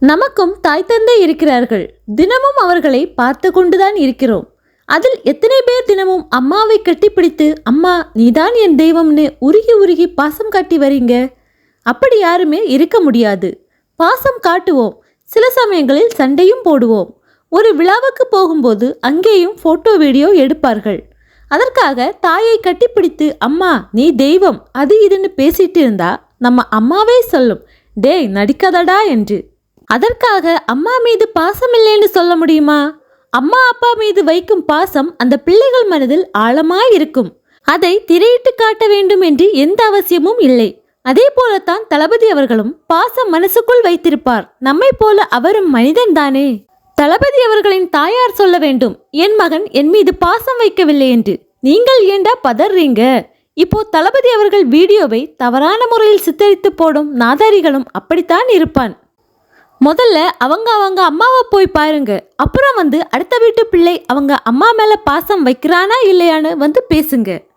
நமக்கும் தாய் தந்தை இருக்கிறார்கள். தினமும் அவர்களை பார்த்து கொண்டுதான் இருக்கிறோம். அதில் எத்தனை பேர் தினமும் அம்மாவை கட்டிப்பிடித்து அம்மா நீதான் என் தெய்வம்னு உருகி உருகி பாசம் காட்டி வரீங்க? அப்படி யாருமே இருக்க முடியாது. பாசம் காட்டுவோம். சில சமயங்களில் சண்டையும் போடுவோம். ஒரு விழாவுக்கு போகும்போது அங்கேயும் ஃபோட்டோ வீடியோ எடுப்பார்கள். அதற்காக தாயை கட்டிப்பிடித்து அம்மா நீ தெய்வம் அது இதுன்னு பேசிட்டு இருந்தா நம்ம அம்மாவே சொல்லும். டேய் நடிக்காதடா என்று. அதற்காக அம்மா மீது பாசம் இல்லைன்னு சொல்ல முடியுமா? அம்மா அப்பா மீது வைக்கும் பாசம் அந்த பிள்ளைகள் மனதில் ஆழமாய் இருக்கும். அதை திரையிட்டு காட்ட வேண்டும் என்று எந்த அவசியமும் இல்லை. அதே போலத்தான் தளபதி அவர்களும் பாசம் மனசுக்குள் வைத்திருப்பார். நம்மை போல அவரும் மனிதன் தானே? தளபதி அவர்களின் தாயார் சொல்ல வேண்டும் என் மகன் என் மீது பாசம் வைக்கவில்லை என்று. நீங்கள் ஏண்டா பதறீங்க? இப்போ தளபதி அவர்கள் வீடியோவை தவறான முறையில் சித்தரித்து போடும் நாதாரிகளும் அப்படித்தான் இருப்பான். முதல்ல அவங்க அவங்க அம்மாவை போய் பாருங்க. அப்புறம் வந்து அடுத்த வீட்டு பிள்ளை அவங்க அம்மா மேலே பாசம் வைக்கிறானா இல்லையான்னு வந்து பேசுங்க.